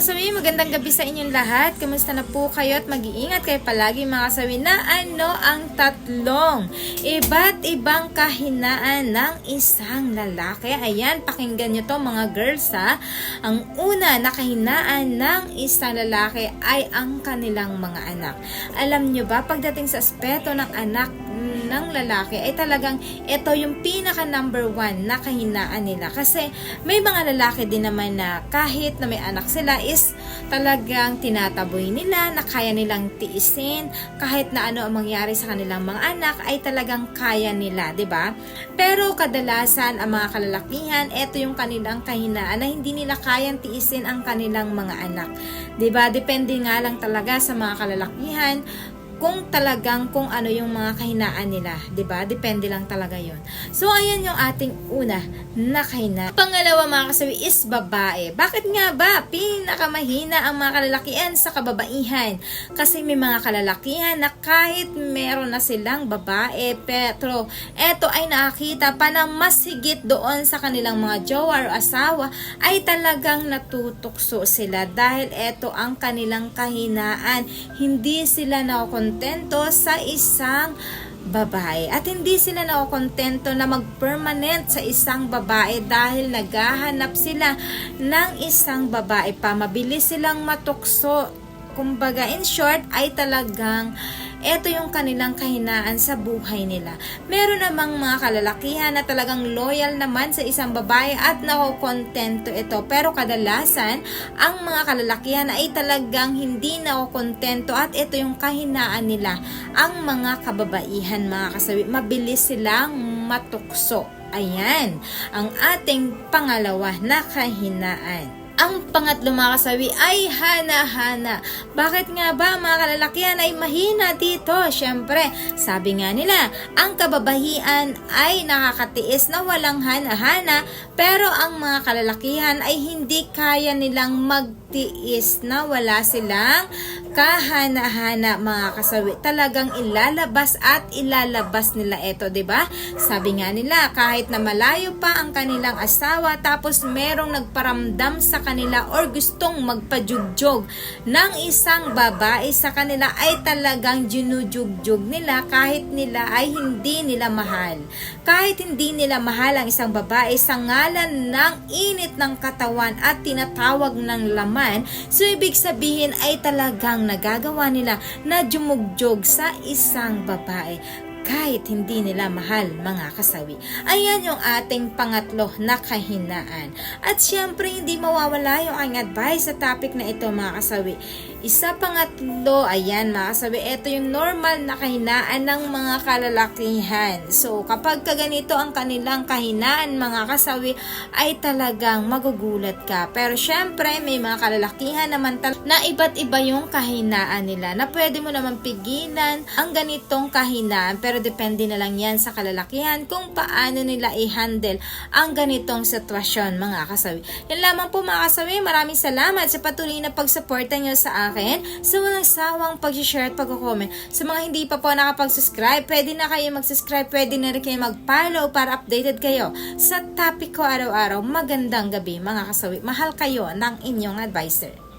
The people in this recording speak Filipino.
kasawi, magandang gabi sa inyong lahat. Kamusta na po kayo at mag-iingat kayo palagi mga kasawi na ano ang tatlong iba't ibang kahinaan ng isang lalaki. Ayan, pakinggan nyo to mga girls ha. Ang una na kahinaan ng isang lalaki ay ang kanilang mga anak. Alam nyo ba, pagdating sa aspeto ng anak ng lalaki ay talagang ito yung pinaka number one na kahinaan nila. Kasi may mga lalaki din naman na kahit na may anak sila is talagang tinataboy nila na kaya nilang tiisin kahit na ano ang mangyari sa kanilang mga anak ay talagang kaya nila, 'di ba? Pero kadalasan ang mga kalalakihan, ito yung kanilang kahinaan na hindi nila kayang tiisin ang kanilang mga anak. 'Di ba? Depende nga lang talaga sa mga kalalakihan kung talagang kung ano yung mga kahinaan nila, 'di ba? Depende lang talaga 'yon. So ayan yung ating una na kahinaan. Pangalawa mga kasawi is babae. Bakit nga ba pinakamahina ang mga kalalakihan sa kababaihan? Kasi may mga kalalakihan na kahit meron na silang babae, pero eto ay nakakita pa ng mas higit doon sa kanilang mga jowa o asawa ay talagang natutukso sila dahil eto ang kanilang kahinaan. Hindi sila nakokontento sa isang babae. At hindi sila nakokontento na mag-permanent sa isang babae dahil naghahanap sila ng isang babae pa. Mabilis silang matukso. Kumbaga, in short, ay talagang ito yung kanilang kahinaan sa buhay nila. Meron namang mga kalalakihan na talagang loyal naman sa isang babae at nakokontento ito. Pero kadalasan, ang mga kalalakihan ay talagang hindi nakokontento at ito yung kahinaan nila. Ang mga kababaihan, mga kasawi, mabilis silang matukso. Ayan, ang ating pangalawa na kahinaan. Ang pangatlo mga kasawi ay hana-hana. Bakit nga ba mga kalalakihan ay mahina dito? Siyempre, sabi nga nila, ang kababahian ay nakakatiis na walang hana-hana pero ang mga kalalakihan ay hindi kaya nilang magtiis na wala silang kahana-hana mga kasawi. Talagang ilalabas at ilalabas nila ito, 'di ba? Sabi nga nila, kahit na malayo pa ang kanilang asawa tapos merong nagparamdam sa kanila or gustong magpajugjog ng isang babae sa kanila ay talagang ginujugjog nila kahit nila ay hindi nila mahal. Kahit hindi nila mahal ang isang babae sa ngalan ng init ng katawan at tinatawag ng laman, so ibig sabihin ay talagang nagagawa nila na jumugjog sa isang babae kahit hindi nila mahal mga kasawi. Ayan yung ating pangatlo na kahinaan. At syempre hindi mawawala yung aking advice sa topic na ito mga kasawi. Isa pangatlo, ayan mga kasawi, ito yung normal na kahinaan ng mga kalalakihan. So kapag kaganito ang kanilang kahinaan mga kasawi ay talagang magugulat ka. Pero syempre may mga kalalakihan naman na iba't iba yung kahinaan nila na pwede mo naman pigilan ang ganitong kahinaan pero depende na lang yan sa kalalakihan kung paano nila i-handle ang ganitong sitwasyon mga kasawi. Yan lamang po mga kasawi, maraming salamat sa patuloy na pagsuporta nyo sa akin sa walang sawang pag-share at pag-comment. Sa mga hindi pa po nakapag-subscribe, pwede na kayo mag-subscribe, pwede na rin kayo mag-follow para updated kayo sa topic ko araw-araw. Magandang gabi mga kasawi. Mahal kayo ng inyong advisor.